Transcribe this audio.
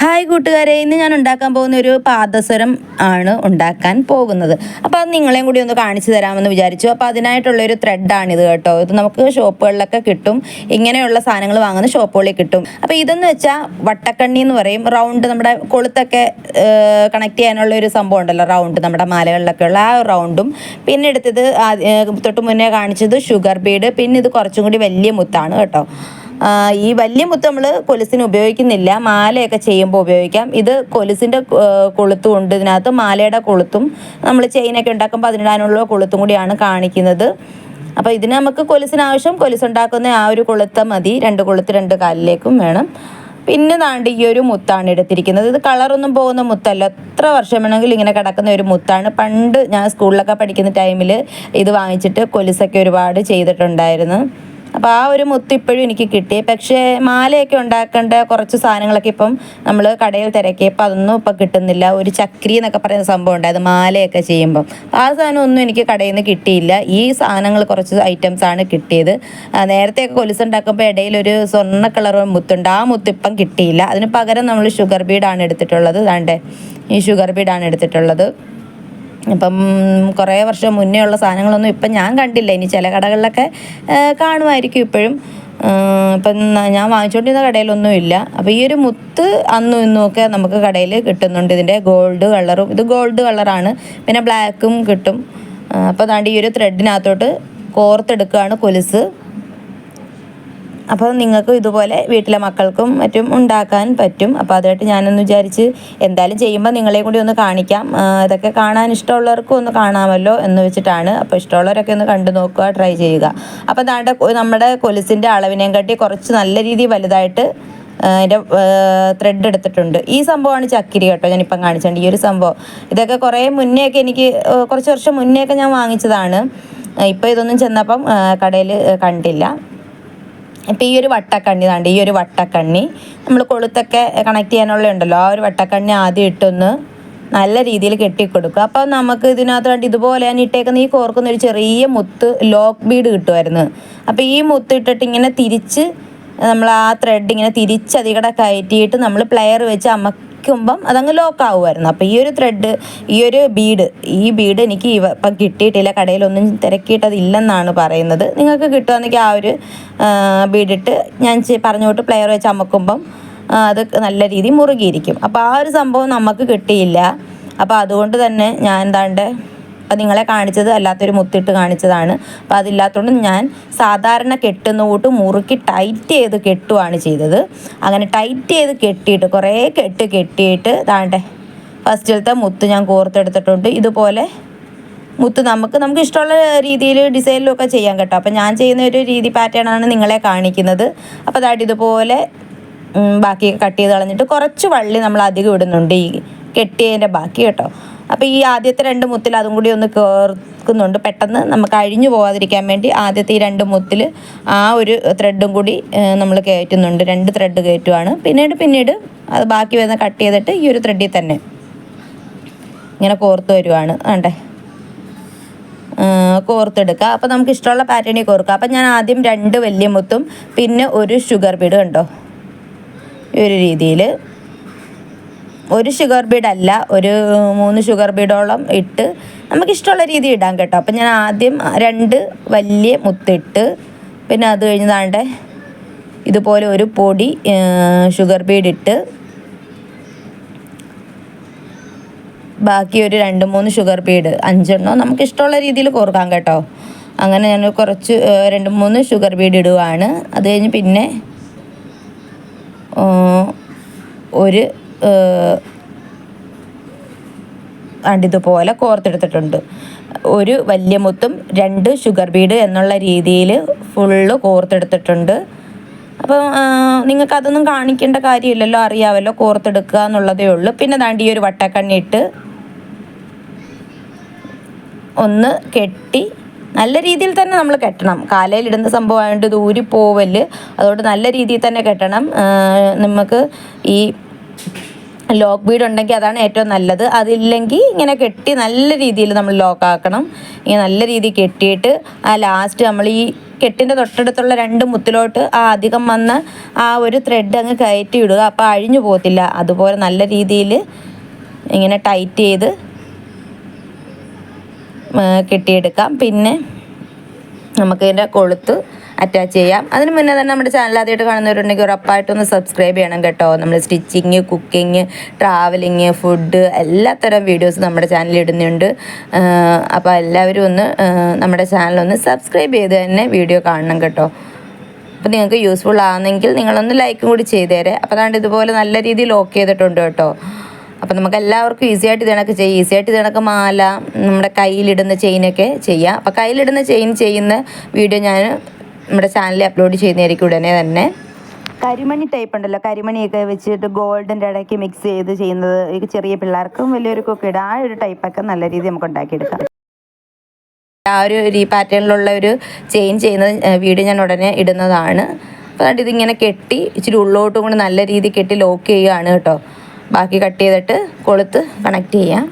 Hi കൂട്ടുകാരെ ഇന്ന് ഞാൻ ഉണ്ടാക്കാൻ പോകുന്ന ഒരു പാദസരം ആണ് ഉണ്ടാക്കാൻ പോകുന്നത്. അപ്പോൾ അത് നിങ്ങളെയും കൂടി ഒന്ന് കാണിച്ചു തരാമെന്ന് വിചാരിച്ചു. അപ്പോൾ അതിനായിട്ടുള്ളൊരു ത്രെഡാണിത് കേട്ടോ. ഇത് നമുക്ക് ഷോപ്പുകളിലൊക്കെ കിട്ടും. ഇങ്ങനെയുള്ള സാധനങ്ങൾ വാങ്ങുന്ന ഷോപ്പുകളിൽ കിട്ടും. അപ്പോൾ ഇതെന്ന് വെച്ചാൽ വട്ടക്കണ്ണി എന്ന് പറയും. റൗണ്ട് നമ്മുടെ കൊളുത്തൊക്കെ കണക്ട് ചെയ്യാനുള്ള ഒരു സംഭവം ഉണ്ടല്ലോ. റൗണ്ട് നമ്മുടെ മാലകളിലൊക്കെ ഉള്ള ആ റൗണ്ടും. പിന്നെ എടുത്തത് തൊട്ട് മുന്നേ കാണിച്ചത് ഷുഗർ ബീഡ് പിന്നെ ഇത് കുറച്ചും കൂടി വലിയ മുത്താണ് കേട്ടോ. ഈ വലിയ മുത്ത് നമ്മൾ കൊലുസിന് ഉപയോഗിക്കുന്നില്ല. മാലയൊക്കെ ചെയ്യുമ്പോൾ ഉപയോഗിക്കാം. ഇത് കൊലുസിന്റെ കൊളുത്തും ഉണ്ട്. ഇതിനകത്ത് മാലയുടെ കൊളുത്തും നമ്മൾ ചെയിനൊക്കെ ഉണ്ടാക്കുമ്പോൾ അതിനിടാനുള്ള കൊളുത്തും കൂടിയാണ് കാണിക്കുന്നത്. അപ്പോൾ ഇതിന് നമുക്ക് കൊലുസിന് ആവശ്യം കൊലുസ് ഉണ്ടാക്കുന്ന ആ ഒരു കൊളുത്ത മതി. രണ്ട് കൊളുത്ത് രണ്ട് കാലിലേക്കും വേണം. പിന്നെ താണ്ട് ഈ ഒരു മുത്താണ് എടുത്തിരിക്കുന്നത്. ഇത് കളറൊന്നും പോകുന്ന മുത്തല്ല. എത്ര വർഷം വേണമെങ്കിലും ഇങ്ങനെ കിടക്കുന്ന ഒരു മുത്താണ്. പണ്ട് ഞാൻ സ്കൂളിലൊക്കെ പഠിക്കുന്ന ടൈമിൽ ഇത് വാങ്ങിച്ചിട്ട് കൊലുസൊക്കെ ഒരുപാട് ചെയ്തിട്ടുണ്ടായിരുന്നു. അപ്പോൾ ആ ഒരു മുത്ത് ഇപ്പോഴും എനിക്ക് കിട്ടി. പക്ഷേ മാലയൊക്കെ ഉണ്ടാക്കേണ്ട കുറച്ച് സാധനങ്ങളൊക്കെ ഇപ്പം നമ്മൾ കടയിൽ തിരക്കിയപ്പോൾ അതൊന്നും ഇപ്പം കിട്ടുന്നില്ല. ഒരു ചക്രി എന്നൊക്കെ പറയുന്ന സംഭവം ഉണ്ട്. ഉണ്ടായത് മാലയൊക്കെ ചെയ്യുമ്പം. ആ സാധനം ഒന്നും എനിക്ക് കടയിൽ നിന്ന് കിട്ടിയില്ല. ഈ സാധനങ്ങൾ കുറച്ച് ഐറ്റംസ് ആണ് കിട്ടിയത്. നേരത്തെയൊക്കെ കൊലുസ് ഉണ്ടാക്കുമ്പോൾ ഇടയിൽ ഒരു സ്വർണ കളർ മുത്തുണ്ട്. ആ മുത്ത് ഇപ്പം കിട്ടിയില്ല. അതിന് പകരം നമ്മൾ ഷുഗർ ബീഡാണ് എടുത്തിട്ടുള്ളത്. ദാണ്ടേ ഈ ഷുഗർ ബീഡാണ് എടുത്തിട്ടുള്ളത്. ഇപ്പം കുറേ വർഷം മുന്നേ ഉള്ള സാധനങ്ങളൊന്നും ഇപ്പം ഞാൻ കണ്ടില്ല. ഇനി ചില കടകളിലൊക്കെ കാണുമായിരിക്കും ഇപ്പോഴും. ഇപ്പം ഞാൻ വാങ്ങിച്ചുകൊണ്ടിരുന്ന കടയിലൊന്നും ഇല്ല. അപ്പോൾ ഈ ഒരു മുത്ത് അന്നും ഇന്നും ഒക്കെ നമുക്ക് കടയിൽ കിട്ടുന്നുണ്ട്. ഇതിന്റെ ഗോൾഡ് കളറും ഇത് ഗോൾഡ് കളറാണ് പിന്നെ ബ്ലാക്കും കിട്ടും. അപ്പോൾ അതാണ്ട് ഈ ഒരു ത്രെഡിനകത്തോട്ട് കോർത്തെടുക്കുകയാണ് കൊലുസ്. അപ്പോൾ നിങ്ങൾക്കും ഇതുപോലെ വീട്ടിലെ മക്കൾക്കും മറ്റും ഉണ്ടാക്കാൻ പറ്റും. അപ്പോൾ അതായിട്ട് ഞാനൊന്ന് വിചാരിച്ച് എന്തായാലും ചെയ്യുമ്പോൾ നിങ്ങളെ കൂടി ഒന്ന് കാണിക്കാം. ഇതൊക്കെ കാണാൻ ഇഷ്ടമുള്ളവർക്കും ഒന്ന് കാണാമല്ലോ എന്ന് വെച്ചിട്ടാണ്. അപ്പോൾ ഇഷ്ടമുള്ളവരൊക്കെ ഒന്ന് കണ്ടു നോക്കുക ട്രൈ ചെയ്യുക. അപ്പോൾ ദാണ്ട നമ്മുടെ കൊലുസിന്റെ അളവിനെയും കാട്ടി കുറച്ച് നല്ല രീതിയിൽ വലുതായിട്ട് അതിന്റെ ത്രെഡ് എടുത്തിട്ടുണ്ട്. ഈ സംഭവമാണ് ചക്കിരി കേട്ടോ ഞാനിപ്പം കാണിച്ചിട്ടുണ്ട് ഈ ഒരു സംഭവം. ഇതൊക്കെ കുറേ മുന്നേ ഒക്കെ എനിക്ക് കുറച്ച് വർഷം മുന്നേ ഒക്കെ ഞാൻ വാങ്ങിച്ചതാണ്. ഇപ്പോൾ ഇതൊന്നും ചെന്നപ്പം കടയിൽ കണ്ടില്ല. ഇപ്പം ഈ ഒരു വട്ടക്കണ്ണി താണ്ട് ഈ ഒരു വട്ടക്കണ്ണി നമ്മൾ കൊളുത്തൊക്കെ കണക്ട് ചെയ്യാനുള്ള ഉണ്ടല്ലോ ആ ഒരു വട്ടക്കണ്ണി ആദ്യം ഇട്ടൊന്ന് നല്ല രീതിയിൽ കെട്ടിക്കൊടുക്കുക. അപ്പോൾ നമുക്ക് ഇതിനകത്ത് ഇതുപോലെ ഞാൻ ഇട്ടേക്കുന്ന ഈ കോർക്കുന്ന ഒരു ചെറിയ മുത്ത് ലോക്ക് ബീഡ് കിട്ടുമായിരുന്നു. അപ്പോൾ ഈ മുത്ത് ഇട്ടിട്ട് ഇങ്ങനെ തിരിച്ച് നമ്മൾ ആ ത്രെഡ് ഇങ്ങനെ തിരിച്ച് അതികടെ കയറ്റിയിട്ട് നമ്മൾ പ്ലെയർ വെച്ച് അമക്കുമ്പം അതങ്ങ് ലോക്ക് ആവുമായിരുന്നു. അപ്പോൾ ഈ ഒരു ത്രെഡ് ഈ ഒരു ബീഡ് ഈ ബീഡ് എനിക്ക് ഇപ്പം കിട്ടിയിട്ടില്ല. കടയിലൊന്നും തിരക്കിയിട്ടതില്ലെന്നാണ് പറയുന്നത്. നിങ്ങൾക്ക് കിട്ടുകയാണെങ്കിൽ ആ ഒരു ബീഡിട്ട് ഞാൻ പറഞ്ഞുകൊണ്ട് പറഞ്ഞ പ്ലെയർ വെച്ച് അമക്കുമ്പം അത് നല്ല രീതിയിൽ മുറുകിയിരിക്കും. അപ്പോൾ ആ ഒരു സംഭവം നമുക്ക് കിട്ടിയില്ല. അപ്പോൾ അതുകൊണ്ട് തന്നെ ഞാൻ എന്താണ്ട് നിങ്ങളെ കാണിച്ചത് അല്ലാത്തൊരു മുത്തിട്ട് കാണിച്ചതാണ്. അപ്പോൾ അതില്ലാത്തതുകൊണ്ട് ഞാൻ സാധാരണ കെട്ടുന്ന കൂട്ട് മുറുക്കി ടൈറ്റ് ചെയ്ത് കെട്ടുവാണ് ചെയ്തത്. അങ്ങനെ ടൈറ്റ് ചെയ്ത് കെട്ടിയിട്ട് കുറേ കെട്ട് കെട്ടിയിട്ട് താണ്ടെ ഫസ്റ്റിലത്തെ മുത്ത് ഞാൻ കോർത്തെടുത്തിട്ടുണ്ട്. ഇതുപോലെ മുത്ത് നമുക്ക് നമുക്ക് ഇഷ്ടമുള്ള രീതിയിൽ ഡിസൈനിലും ഒക്കെ ചെയ്യാൻ കേട്ടോ. അപ്പം ഞാൻ ചെയ്യുന്ന ഒരു രീതി പാറ്റേണാണ് നിങ്ങളെ കാണിക്കുന്നത്. അപ്പോൾ അതായിട്ട് ഇതുപോലെ ബാക്കിയൊക്കെ ബാക്കി കട്ട് ചെയ്ത് കളഞ്ഞിട്ട് കുറച്ച് വള്ളി നമ്മൾ അധികം ഇടുന്നുണ്ട് ഈ കെട്ടിയതിന്റെ ബാക്കി കേട്ടോ. അപ്പോൾ ഈ ആദ്യത്തെ രണ്ട് മുത്തിൽ അതും കൂടി ഒന്ന് കേർക്കുന്നുണ്ട്. പെട്ടെന്ന് നമുക്ക് അഴിഞ്ഞു പോകാതിരിക്കാൻ വേണ്ടി ആദ്യത്തെ ഈ രണ്ട് മുത്തിൽ ആ ഒരു ത്രെഡും കൂടി നമ്മൾ കയറ്റുന്നുണ്ട്. രണ്ട് ത്രെഡ് കയറ്റുവാണ്. പിന്നീട് പിന്നീട് അത് ബാക്കി വരുന്ന കട്ട് ചെയ്തിട്ട് ഈ ഒരു ത്രെഡിൽ തന്നെ ഇങ്ങനെ കോർത്ത് വരുവാണ്. വേണ്ടേ കോർത്തെടുക്കുക അപ്പോൾ നമുക്ക് ഇഷ്ടമുള്ള പാറ്റേണിൽ കോർക്കുക അപ്പം ഞാൻ ആദ്യം രണ്ട് വലിയ മുത്തും പിന്നെ ഒരു ഷുഗർ ബീഡ് കണ്ടോ? ഈ ഒരു രീതിയിൽ ഒരു ഷുഗർ ബീഡ് അല്ല ഒരു മൂന്ന് ഷുഗർ ബീഡോളം ഇട്ട് നമുക്ക് ഇഷ്ടമുള്ള രീതി ഇടാം കേട്ടോ. അപ്പം ഞാൻ ആദ്യം രണ്ട് വലിയ മുത്തിട്ട് പിന്നെ അത് കഴിഞ്ഞതാണ്ട് ഇതുപോലെ ഒരു പൊടി ഷുഗർ ബീഡ് ഇട്ട് ബാക്കി ഒരു രണ്ട് മൂന്ന് ഷുഗർ ബീഡ് അഞ്ചെണ്ണോ നമുക്ക് ഇഷ്ടമുള്ള രീതിയിൽ കോർക്കാം കേട്ടോ. അങ്ങനെ ഞാൻ കുറച്ച് രണ്ട് മൂന്ന് ഷുഗർ ബീഡ് ഇടുവാണ്. അത് കഴിഞ്ഞ് പിന്നെ ഒരു അണ്ടിതുപോലെ കോർത്തെടുത്തിട്ടുണ്ട്. ഒരു വലിയ മുത്തും രണ്ട് ഷുഗർ ബീഡ് എന്നുള്ള രീതിയിൽ ഫുള്ള് കോർത്തെടുത്തിട്ടുണ്ട്. അപ്പം നിങ്ങൾക്ക് അതൊന്നും കാണിക്കേണ്ട കാര്യമില്ലല്ലോ അറിയാമല്ലോ കോർത്തെടുക്കുക എന്നുള്ളതേ ഉള്ളൂ. പിന്നെ ദാണ്ടി ഒരു വട്ടക്കണ്ണിട്ട് ഒന്ന് കെട്ടി നല്ല രീതിയിൽ തന്നെ നമ്മൾ കെട്ടണം. കാലയിലിടുന്ന സംഭവമായതുകൊണ്ട് ദൂരി പോവൽ അതുകൊണ്ട് നല്ല രീതിയിൽ തന്നെ കെട്ടണം. നമുക്ക് ഈ ലോക്ക് ബീഡ് ഉണ്ടെങ്കിൽ അതാണ് ഏറ്റവും നല്ലത്. അതില്ലെങ്കിൽ ഇങ്ങനെ കെട്ടി നല്ല രീതിയിൽ നമ്മൾ ലോക്ക് ആക്കണം. ഇങ്ങനെ നല്ല രീതിയിൽ കെട്ടിയിട്ട് ആ ലാസ്റ്റ് നമ്മൾ ഈ കെട്ടിന്റെ തൊട്ടടുത്തുള്ള രണ്ട് മുത്തിലോട്ട് ആ അധികം വന്ന ആ ഒരു ത്രെഡ് അങ്ങ് കയറ്റി വിടുക അപ്പോൾ അഴിഞ്ഞു പോകത്തില്ല. അതുപോലെ നല്ല രീതിയിൽ ഇങ്ങനെ ടൈറ്റ് ചെയ്ത് കെട്ടിയെടുക്കാം. പിന്നെ നമുക്കിതിന്റെ കൊളുത്ത് അറ്റാച്ച് ചെയ്യാം. അതിന് മുന്നേ തന്നെ നമ്മുടെ ചാനൽ ആദ്യമായിട്ട് കാണുന്നവരുണ്ടെങ്കിൽ ഉറപ്പായിട്ടൊന്ന് സബ്സ്ക്രൈബ് ചെയ്യണം കേട്ടോ. നമ്മൾ സ്റ്റിച്ചിങ് കുക്കിങ് ട്രാവലിങ് ഫുഡ് എല്ലാത്തരം വീഡിയോസ് നമ്മുടെ ചാനലിൽ ഇടുന്നുണ്ട്. അപ്പോൾ എല്ലാവരും ഒന്ന് നമ്മുടെ ചാനലൊന്ന് സബ്സ്ക്രൈബ് ചെയ്ത് തന്നെ വീഡിയോ കാണണം കേട്ടോ. അപ്പോൾ നിങ്ങൾക്ക് യൂസ്ഫുൾ ആണെങ്കിൽ നിങ്ങളൊന്ന് ലൈക്കും കൂടി ചെയ്തേരെ. അപ്പോൾ അതാണ്ട് ഇതുപോലെ നല്ല രീതിയിൽ ലോക്ക് ചെയ്തിട്ടുണ്ട് കേട്ടോ. അപ്പോൾ നമുക്ക് എല്ലാവർക്കും ഈസി ആയിട്ട് ഇതിനൊക്കെ ചെയ്യാം. ഈസി ആയിട്ട് ഇതിനൊക്കെ മാല നമ്മുടെ കയ്യിലിടുന്ന ചെയിനൊക്കെ ചെയ്യാം. അപ്പോൾ കയ്യിലിടുന്ന ചെയിൻ ചെയ്യുന്ന വീഡിയോ ഞാൻ നമ്മുടെ ചാനലിൽ അപ്ലോഡ് ചെയ്യുന്നതായിരിക്കും ഉടനെ തന്നെ. കരിമണി ടൈപ്പ് ഉണ്ടല്ലോ. കരിമണിയൊക്കെ വെച്ചിട്ട് ഗോൾഡിന്റെ ഇടയ്ക്ക് മിക്സ് ചെയ്ത് ചെയ്യുന്നത് ചെറിയ പിള്ളേർക്കും വലിയവർക്കും ഒക്കെ ഇടാം. ആ ഒരു ടൈപ്പൊക്കെ നല്ല രീതിയിൽ നമുക്ക് ഉണ്ടാക്കിയെടുക്കാം. ആ ഒരു ഈ പാറ്റേണിലുള്ള ഒരു ചെയിൻ ചെയ്യുന്നത് വീഡിയോ ഞാൻ ഉടനെ ഇടുന്നതാണ്. അപ്പോൾ ഇതിങ്ങനെ കെട്ടി ഇച്ചിരി ഉള്ളോട്ടും കൂടി നല്ല രീതിയിൽ കെട്ടി ലോക്ക് ചെയ്യുകയാണ് കേട്ടോ. ബാക്കി കട്ട് ചെയ്തിട്ട് കൊളുത്ത് കണക്ട് ചെയ്യാം.